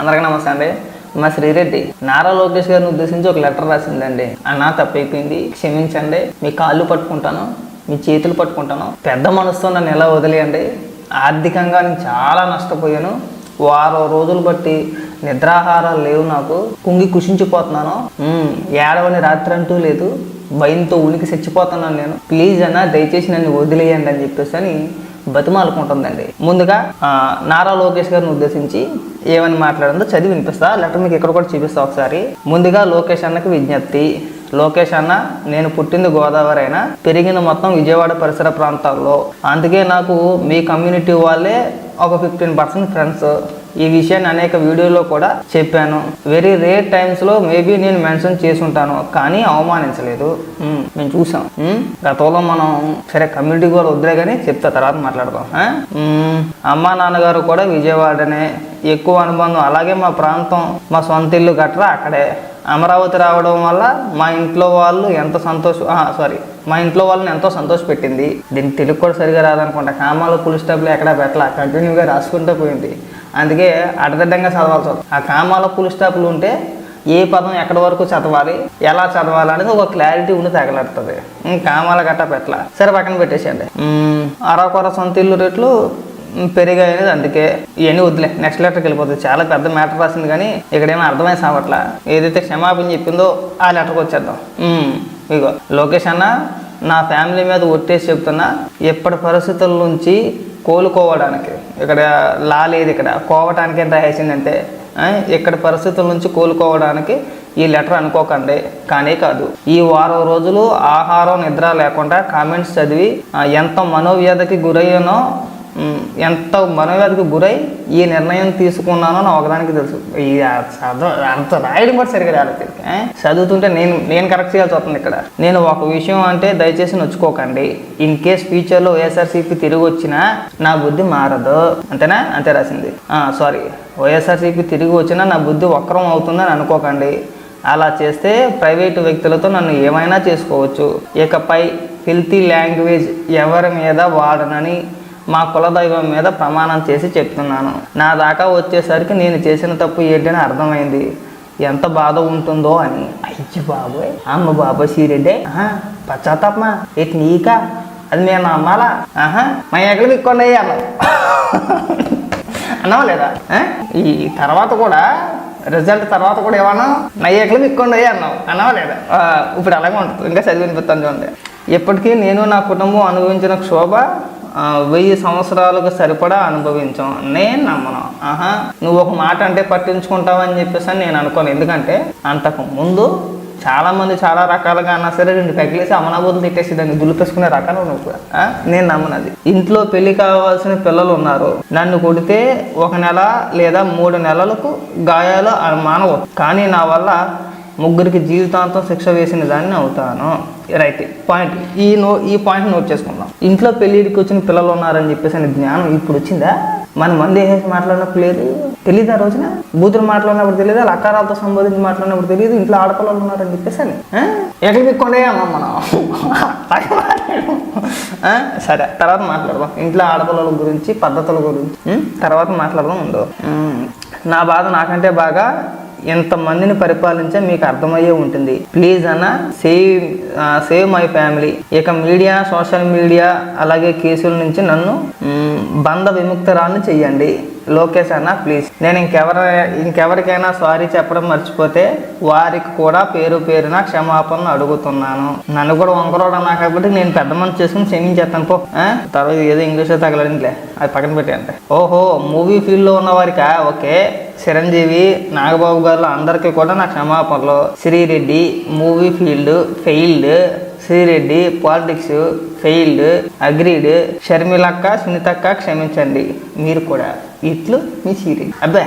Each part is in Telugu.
అందరికీ నమస్తే అండి. మా శ్రీరెడ్డి. నారా లోకేష్ గారిని ఉద్దేశించి ఒక లెటర్ రాసిందండి. అన్నా తప్పైపోయింది. క్షమించండి. మీ కాళ్ళు పట్టుకుంటాను. మీ చేతులు పట్టుకుంటాను. పెద్ద మనసుతో నన్ను ఎలా వదిలేయండి? ఆర్థికంగా నేను చాలా నష్టపోయాను. వారం రోజులు బట్టి నిద్రాహారాలు లేవు నాకు. కుంగి కుషించిపోతున్నాను. ఏడవని రాత్రి అంటూ లేదు. భయంతో ఉనికి చచ్చిపోతున్నాను నేను. ప్లీజ్ అన్న దయచేసి నన్ను వదిలేయండి అని చెప్పేసి అని బతిమాలుకుంటుందండి. ముందుగా నారా లోకేష్ గారిని ఉద్దేశించి ఏమని మాట్లాడిందో చదివి వినిపిస్తా. లెటర్ మీకు ఇక్కడ కూడా చూపిస్తా ఒకసారి. ముందుగా లోకేష్ అన్నకి విజ్ఞప్తి. లోకేష్ అన్న నేను పుట్టింది గోదావరి అయినా పెరిగిన మొత్తం విజయవాడ పరిసర ప్రాంతాల్లో. అందుకే నాకు మీ కమ్యూనిటీ వాళ్ళే ఒక ఫిఫ్టీన్ పర్సెంట్ ఫ్రెండ్స్. ఈ విషయాన్ని అనేక వీడియోలో కూడా చెప్పాను. వెరీ రేర్ టైమ్స్లో మేబీ నేను మెన్షన్ చేసి ఉంటాను కానీ అవమానించలేదు. మేము చూసాం గతంలో మనం సరే కమ్యూనిటీ కూడా వద్దులే కానీ చెప్తా తర్వాత మాట్లాడదాం. అమ్మా నాన్నగారు కూడా విజయవాడనే ఎక్కువ అనుబంధం అలాగే మా ప్రాంతం మా సొంత ఇల్లు గట్రా అక్కడే. అమరావతి రావడం వల్ల మా ఇంట్లో వాళ్ళు ఎంత సంతోష సారీ మా ఇంట్లో వాళ్ళని ఎంతో సంతోష పెట్టింది దీన్ని తెలుగు కూడా సరిగా రాదనుకుంటా. కామాలో పులి స్టాప్లు ఎక్కడా పెట్టలా. కంటిన్యూగా రాసుకుంటూ పోయింది. అందుకే అడదడ్డంగా చదవాల్సి వస్తుంది. ఆ కామాల పులి స్టాప్లు ఉంటే ఏ పదం ఎక్కడి వరకు చదవాలి ఎలా చదవాలి అనేది ఒక క్లారిటీ ఉండి తగలడుతుంది. కామాల గట్ట పెట్టలా. సరే పక్కన పెట్టేసేయండి. అరకొర సొంత ఇల్లు రేట్లు పెరిగాయి అనేది అందుకే. ఇవన్నీ వద్దులే నెక్స్ట్ లెటర్కి వెళ్ళిపోతుంది చాలా పెద్ద మ్యాటర్ రాసింది కానీ ఇక్కడేమో అర్థమై సావట్లా. ఏదైతే క్షమాపణ చెప్పిందో ఆ లెటర్కి వచ్చేద్దాం. ఇగో లోకేష్ అన్న నా ఫ్యామిలీ మీద ఒట్టేసి చెప్తున్నా ఎప్పటి పరిస్థితుల నుంచి కోలుకోవడానికి ఇక్కడ లా లేదు ఇక్కడ కోవటానికి ఎంత వేసిందంటే ఇక్కడ పరిస్థితుల నుంచి కోలుకోవడానికి ఈ లెటర్ అనుకోకండి. కానీ కాదు ఈ వారం రోజులు ఆహారం నిద్ర లేకుండా కామెంట్స్ చదివి ఆ, ఎంత మనోవ్యధకి గురయ్యానో ఎంత మనోవ్యాధికి గురై ఈ నిర్ణయం తీసుకున్నానో నా ఒకదానికి తెలుసు. ఈ చదువు అంత రాయడం కూడా సరిగా రాలేదు చదువుతుంటే నేను నేను కరెక్ట్ చేయాల్సి వస్తుంది ఇక్కడ. నేను ఒక విషయం అంటే దయచేసి నొచ్చుకోకండి. ఇన్ కేస్ ఫ్యూచర్లో వైఎస్ఆర్సీపీ తిరిగి వచ్చినా నా బుద్ధి మారదు. అంతేనా? అంతే రాసింది. సారీ వైఎస్ఆర్సీపీ తిరిగి వచ్చినా నా బుద్ధి వక్రం అవుతుందని అనుకోకండి. అలా చేస్తే ప్రైవేటు వ్యక్తులతో నన్ను ఏమైనా చేసుకోవచ్చు. ఇకపై హెల్తీ లాంగ్వేజ్ ఎవరి మీద వాడనని మా కులదైవం మీద ప్రమాణం చేసి చెప్తున్నాను. నా దాకా వచ్చేసరికి నేను చేసిన తప్పు ఏంటని అర్థమైంది. ఎంత బాధ ఉంటుందో అని. అయ్యి బాబోయ్. అమ్మ బాబోయ్ సీరెడ్డే. ఆహా పశ్చాత్తాపమా? ఎట్ నీకా? అది నేను నమ్మాలా? ఆహా మా ఎక్కడ దిక్కోండి అన్నావు అన్నావా లేదా? ఈ తర్వాత కూడా రిజల్ట్ తర్వాత కూడా ఏమన్నా? నయ్యకులు మిక్కండి అన్నావు. అన్నావా లేదా? ఇప్పుడు అలాగే ఉంటుంది. ఇంకా చదివి చూడండి. ఇప్పటికీ నేను నా కుటుంబం అనుభవించిన క్షోభ వెయ్యి సంవత్సరాలకు సరిపడా అనుభవించాం. నేను నమ్మను. ఆహా నువ్వు ఒక మాట అంటే పట్టించుకుంటావని చెప్పేసి అని నేను అనుకోను. ఎందుకంటే అంతకు ముందు చాలా మంది చాలా రకాలుగా అన్నా సరే రెండు పెగిలేసి అమనాబోతులు తిట్టేసి దాన్ని దులిపేసుకునే రకాలు నువ్వు కూడా. నేను నమ్మనది ఇంట్లో పెళ్ళి కావాల్సిన పిల్లలు ఉన్నారు. నన్ను కొడితే ఒక నెల లేదా మూడు నెలలకు గాయాలు మానవు కానీ నా వల్ల ముగ్గురికి జీవితాంతం శిక్ష వేసిన దాన్ని అవుతాను. రైట్ పాయింట్ ఈ నో ఈ పాయింట్ నోట్ చేసుకుందాం. ఇంట్లో పెళ్ళిడికి వచ్చిన పిల్లలు ఉన్నారని చెప్పేసి అనే జ్ఞానం ఇప్పుడు వచ్చిందా? మన మంది వేసేసి మాట్లాడినప్పుడు లేదు తెలియదు ఆ రోజున? బూతులు మాట్లాడినప్పుడు తెలియదు? వాళ్ళ అకారాలతో సంబోధించి మాట్లాడినప్పుడు తెలియదు. ఇంట్లో ఆడపిల్లలు ఉన్నారని చెప్పేసి అని. ఆ? ఎక్కడ మనం? సరే తర్వాత మాట్లాడదాం. ఇంట్లో ఆడపిల్లల గురించి పద్ధతుల గురించి. తర్వాత మాట్లాడదాం ఉండదు నా బాధ నాకంటే బాగా ఇంతమందిని పరిపాలించే మీకు అర్థమయ్యే ఉంటుంది. ప్లీజ్ అన్న సేవ్ సేవ్ మై ఫ్యామిలీ. ఇక మీడియా సోషల్ మీడియా అలాగే కేసుల నుంచి నన్ను బంధ విముక్తరాన్ని చెయ్యండి. లోకేష్ అన్న ప్లీజ్. నేను ఇంకెవర ఇంకెవరికైనా సారీ చెప్పడం మర్చిపోతే వారికి కూడా పేరు పేరున క్షమాపణ అడుగుతున్నాను. నన్ను కూడా వంకరోడు అన్నా కాబట్టి నేను పెద్ద మనసు చేసుకుని క్షమించేస్తాను. పో తర్వాత ఏదో ఇంగ్లీష్లో తగలడిందిలే. అది పక్కన పెట్టండి ఓహో మూవీ ఫీల్డ్లో ఉన్న వారికా ఓకే. చిరంజీవి నాగబాబు గారు అందరికీ కూడా నా క్షమాపణలు. Sri Reddy movie field failed. Sri Reddy politics failed. Agreed షర్మిలక్క సునీతక్క క్షమించండి. మీరు కూడా ఇట్లు మీ శ్రీరెడ్డి. అబ్బా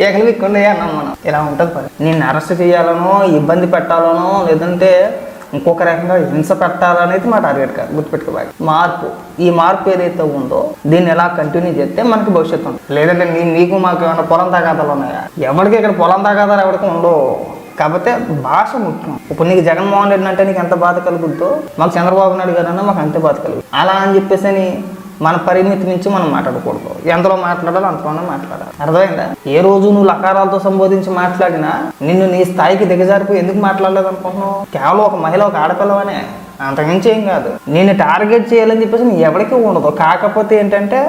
ఎక్కడ విక్కుండా అన్నాం మనం. ఇలా ఉంటుంది పని. నిన్ను అరెస్ట్ చేయాలనో ఇబ్బంది పెట్టాలనో లేదంటే ఇంకొక రకంగా హింస పెట్టాలనేది మా టార్గెట్ కాదు గుర్తుపెట్టుకోవాలి. మార్పు. ఈ మార్పు ఏదైతే ఉందో దీన్ని ఎలా కంటిన్యూ చేస్తే మనకి భవిష్యత్తు ఉంది లేదంటే నీ నీకు మాకు ఏమైనా పొలం తగాదాలు ఉన్నాయా? ఎవరికి ఇక్కడ పొలం తగాదాలు ఎవరికి ఉండవు. కాకపోతే భాష ముఖ్యం. ఇప్పుడు నీకు జగన్మోహన్ రెడ్డి అంటే నీకు ఎంత బాధ కలుగుద్దో మాకు చంద్రబాబు నాయుడు గారు అన్న మాకు అంతే బాధ కలుగుతుంది అలా అని చెప్పేసి అని మన పరిమితి నుంచి మనం మాట్లాడకూడదు. ఎంతలో మాట్లాడాలో అంతలోనే మాట్లాడాలి. అర్థమైందా? ఏ రోజు నువ్వు లకారాలతో సంబోధించి మాట్లాడినా నిన్ను నీ స్థాయికి దిగజారిపోయి ఎందుకు మాట్లాడలేదు అనుకుంటున్నావు కేవలం ఒక మహిళ ఒక ఆడపిల్లవనే. అంతకుమించి ఏం కాదు. నేను టార్గెట్ చేయాలని చెప్పేసి ఎవరికి ఉండదు. కాకపోతే ఏంటంటే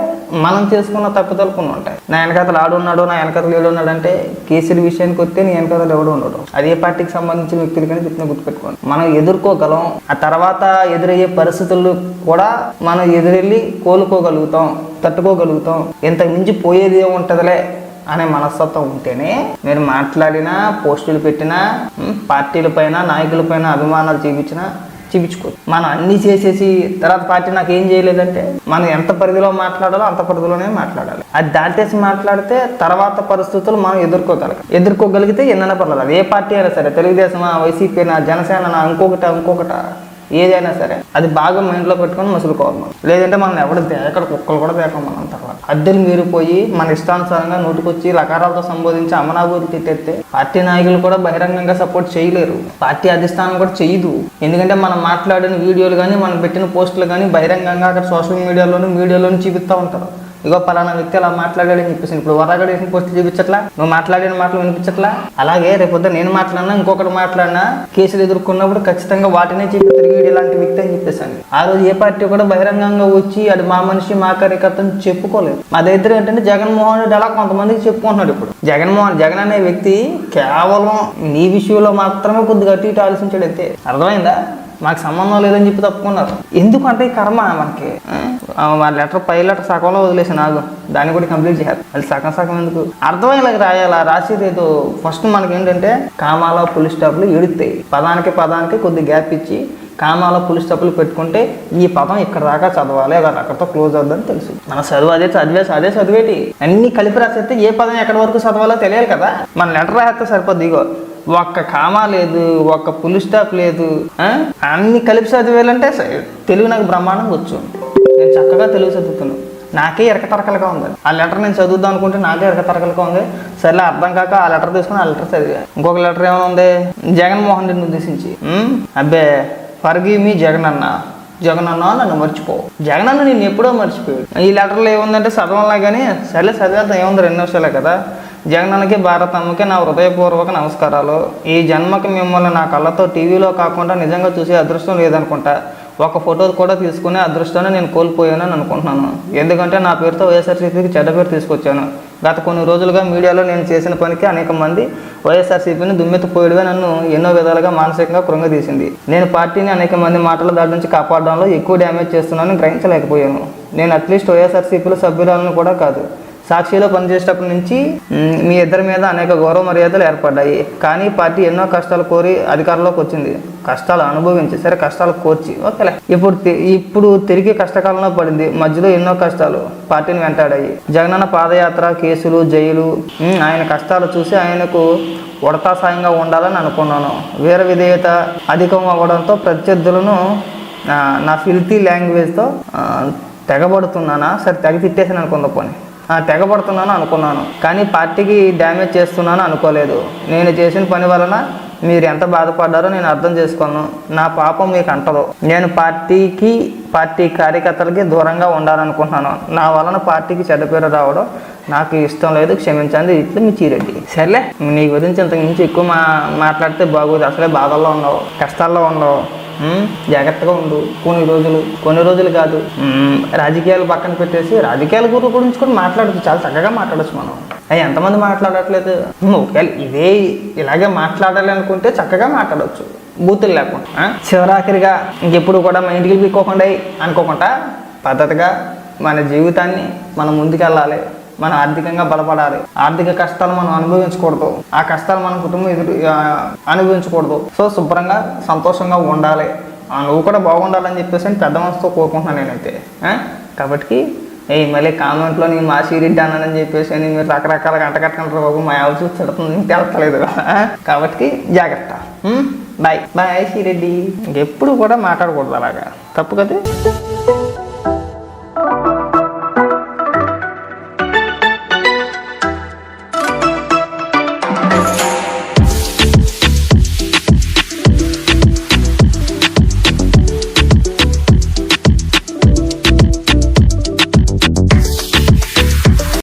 మనం చేసుకున్న తప్పుదలు కొన్ని ఉంటాయి నా వెనకతలు ఆడున్నాడు నా వెనకతలు ఏడున్నాడు అంటే కేసుల విషయానికి వస్తే నీ వెనకతలు ఎవడు ఉండడు. అదే పార్టీకి సంబంధించిన వ్యక్తులు కానీ చెప్పిన గుర్తుపెట్టుకోండి. మనం ఎదుర్కోగలం. ఆ తర్వాత ఎదురయ్యే పరిస్థితులు కూడా మనం ఎదురెళ్ళి కోలుకోగలుగుతాం తట్టుకోగలుగుతాం. ఇంతకు మించి పోయేది ఏముంటదిలే అనే మనస్తత్వం ఉంటేనే మీరు మాట్లాడినా పోస్టులు పెట్టినా పార్టీలపైన పార్టీల పైన నాయకుల పైన అభిమానాలు చూపించినా చూపించుకోవచ్చు మనం అన్నీ చేసేసి తర్వాత పార్టీ నాకు ఏం చేయలేదంటే మనం ఎంత పరిధిలో మాట్లాడాలో అంత పరిధిలోనే మాట్లాడాలి. అది దాటేసి మాట్లాడితే తర్వాత పరిస్థితులు మనం ఎదుర్కోగలగాలి ఎదుర్కోగలిగితే ఎన్నైనా పర్లేదు. అది ఏ పార్టీ అయినా సరే తెలుగుదేశమా వైసీపీనా జనసేన ఇంకొకట ఇంకొకట ఏదైనా సరే అది బాగా మైండ్లో పెట్టుకొని మసులుకోవాలి మనం. లేదంటే మనం ఎవరు దేకడ కుక్కలు కూడా దేకం మనంతా. అద్దెలు మీరిపోయి మన ఇష్టానుసారంగా నోటుకొచ్చి లకారాలతో సంబోధించి అమనాభూతి తిట్టేస్తే పార్టీ నాయకులు కూడా బహిరంగంగా సపోర్ట్ చేయలేరు. పార్టీ అధిష్టానం కూడా చేయదు. ఎందుకంటే మనం మాట్లాడిన వీడియోలు కానీ మనం పెట్టిన పోస్టులు కానీ బహిరంగంగా అక్కడ సోషల్ మీడియాలోను మీడియాలోను చూపిస్తూ ఉంటారు. ఇగో పలానా వ్యక్తి అలా మాట్లాడాడని చెప్పేసి ఇప్పుడు వరగడ వేసిన చూపించట్లా? నువ్వు మాట్లాడిన మాటలు వినిపించట్లా? అలాగే రేపొద్దు నేను మాట్లాడినా ఇంకొకటి మాట్లాడినా కేసులు ఎదుర్కొన్నప్పుడు ఖచ్చితంగా వాటినే చెప్పి తిరిగి ఇలాంటి వ్యక్తి అని చెప్పేసాను. ఆ రోజు ఏ పార్టీ కూడా బహిరంగంగా వచ్చి అది మా మనిషి మా కార్యకర్తను చెప్పుకోలేదు. మా దగ్గర ఏంటంటే జగన్మోహన్ రెడ్డి అలా కొంతమందికి చెప్పుకుంటున్నాడు ఇప్పుడు. జగన్మోహన్ జగన్ అనే వ్యక్తి కేవలం నీ విషయంలో మాత్రమే కొద్దిగా అటు ఇటు ఆలోచించాడు అయితే అర్థమైందా? మాకు సంబంధం లేదని చెప్పి తప్పుకున్నారు. ఎందుకంటే కర్మ మనకి ఆ, మా లెటర్ పై లెటర్ సగంలో వదిలేసి నాకు దాన్ని కూడా కంప్లీట్ చేయాలి. అది సగం సగం ఎందుకు? అర్థమయ్యేలాగా రాయాలా? రాసేది ఏదో ఫస్ట్ మనకి ఏంటంటే కామాల పులి స్టాప్లు ఎడుతాయి పదానికి పదానికి కొద్ది గ్యాప్ ఇచ్చి కామాల పులి స్టాప్లు పెట్టుకుంటే ఈ పదం ఇక్కడ దాకా చదవాలి అది అక్కడతో క్లోజ్ అవుద్దని తెలుసు. మన చదువు అదే చదివే అదే చదివేటి. అన్ని కలిపి రాసేస్తే ఏ పదం ఎక్కడి వరకు చదవాలో తెలియాలి కదా. మన లెటర్ రాస్తే సరిపోద్ది ఇగో. ఒక్క కామా లేదు ఒక్క పులి స్టాప్ లేదు అన్ని కలిపి చదివేయాలంటే తెలుగు నాకు బ్రహ్మాండంగా వచ్చు. నేను చక్కగా తెలుగు చదువుతున్నాను నాకే ఎరకతరకలుగా ఉంది. ఆ లెటర్ నేను చదువుదాం అనుకుంటే నాకే ఎరకతరకలుగా ఉంది. సర్లే అర్థం కాక ఆ లెటర్ తీసుకుని ఆ లెటర్ చదివా. ఇంకొక లెటర్ ఏమైనా ఉంది? జగన్మోహన్ రెడ్డిని ఉద్దేశించి. అబ్బే ఫర్గి మీ జగన్ అన్న జగన్ అన్న నన్ను మర్చిపో. జగన్ అన్న నేను ఎప్పుడో మర్చిపోయాడు. ఈ లెటర్లో ఏముందంటే చదవాలా కానీ సరే చదివేద్దాం. ఏముంది రెండు నిమిషాలే కదా. జగనన్నకి భారతమ్మకి నా హృదయపూర్వక నమస్కారాలు. ఈ జన్మకి మిమ్మల్ని నా కళ్ళతో టీవీలో కాకుండా నిజంగా చూసే అదృష్టం లేదనుకుంటా. ఒక ఫోటో కూడా తీసుకునే అదృష్టాన్ని నేను కోల్పోయానని అనుకుంటున్నాను. ఎందుకంటే నా పేరుతో వైఎస్ఆర్సీపీకి చెడ్డ పేరు తీసుకొచ్చాను. గత కొన్ని రోజులుగా మీడియాలో నేను చేసిన పనికి అనేక మంది వైఎస్ఆర్సీపీని దుమ్మెత్తిపోయడమే నన్ను ఎన్నో విధాలుగా మానసికంగా కృంగదీసింది. నేను పార్టీని అనేక మంది మాటల దాడి నుంచి కాపాడడంలో ఎక్కువ డ్యామేజ్ చేస్తున్నానని గ్రహించలేకపోయాను. నేను అట్లీస్ట్ వైఎస్ఆర్సీపీలో సభ్యురాలను కూడా కాదు. సాక్షిలో పనిచేసేటప్పటి నుంచి మీ ఇద్దరి మీద అనేక గౌరవ మర్యాదలు ఏర్పడ్డాయి. కానీ పార్టీ ఎన్నో కష్టాలు కోరి అధికారంలోకి వచ్చింది. కష్టాలు అనుభవించి సరే కష్టాలు కోర్చి. ఓకేలే. ఇప్పుడు తి- ఇప్పుడు తిరిగి కష్టకాలంలో పడింది. మధ్యలో ఎన్నో కష్టాలు పార్టీని వెంటాడాయి. జగనన్న పాదయాత్ర కేసులు జైలు ఆయన కష్టాలు చూసి ఆయనకు ఉడతా సాయంగా ఉండాలని అనుకున్నాను. వీర విధేయత అధికం అవ్వడంతో ప్రత్యర్థులను నా ఫిల్తీ లాంగ్వేజ్తో తెగబడుతున్నానా? సరే తెగ తిట్టేసాను అనుకుందా పోనీ. తెగబడుతున్నాను అనుకున్నాను. కానీ పార్టీకి డ్యామేజ్ చేస్తున్నాను అనుకోలేదు. నేను చేసిన పని వలన మీరు ఎంత బాధపడ్డారో నేను అర్థం చేసుకోను. నా పాపం మీకు అంటదు. నేను పార్టీకి పార్టీ కార్యకర్తలకి దూరంగా ఉండాలనుకుంటున్నాను. నా వలన పార్టీకి చెడ్డ పేరు రావడం నాకు ఇష్టం లేదు. క్షమించండి. ఇట్లు మీ చీరెడ్డి. సర్లే నీ గురించి ఇంతకు మించి ఎక్కువ మా మాట్లాడితే బాగోదు. అసలే బాధల్లో ఉండవు కష్టాల్లో ఉండవు జాగ్రత్తగా ఉండు. కొన్ని రోజులు కొన్ని రోజులు కాదు. రాజకీయాలు పక్కన పెట్టేసి రాజకీయాల గురు గురించి కూడా మాట్లాడచ్చు. చాలా చక్కగా మాట్లాడచ్చు మనం. అవి ఎంతమంది మాట్లాడట్లేదు? ఒకవేళ ఇదే ఇలాగే మాట్లాడాలి అనుకుంటే చక్కగా మాట్లాడవచ్చు బూతులు లేకుండా. చివరాఖరిగా ఇంకెప్పుడు కూడా మా ఇంటికి పీక్కోకుండా అనుకోకుండా పద్ధతిగా మన జీవితాన్ని మనం ముందుకెళ్ళాలి. మనం ఆర్థికంగా బలపడాలి. ఆర్థిక కష్టాలు మనం అనుభవించకూడదు. ఆ కష్టాలు మన కుటుంబం ఎదురు అనుభవించకూడదు. సో శుభ్రంగా సంతోషంగా ఉండాలి. ఆ, నువ్వు కూడా బాగుండాలని చెప్పేసి అని పెద్ద మనసుతో కోరుకుంటున్నాను నేనైతే. కాబట్టి ఏ మళ్ళీ కామెంట్లో నేను మా సీరెడ్డి అన్నానని చెప్పేసి అని మీరు రకరకాల గంటగట్టుకుంటారు బాబు. మా ఆవిడ చూసి తిడుతుంది. నీకు తెలతలేదు కాబట్టి జాగ్రత్త. బాయ్ బాయ్ సీరెడ్డి ఇంకెప్పుడు కూడా మాట్లాడకూడదు అలాగా. తప్పు కదా?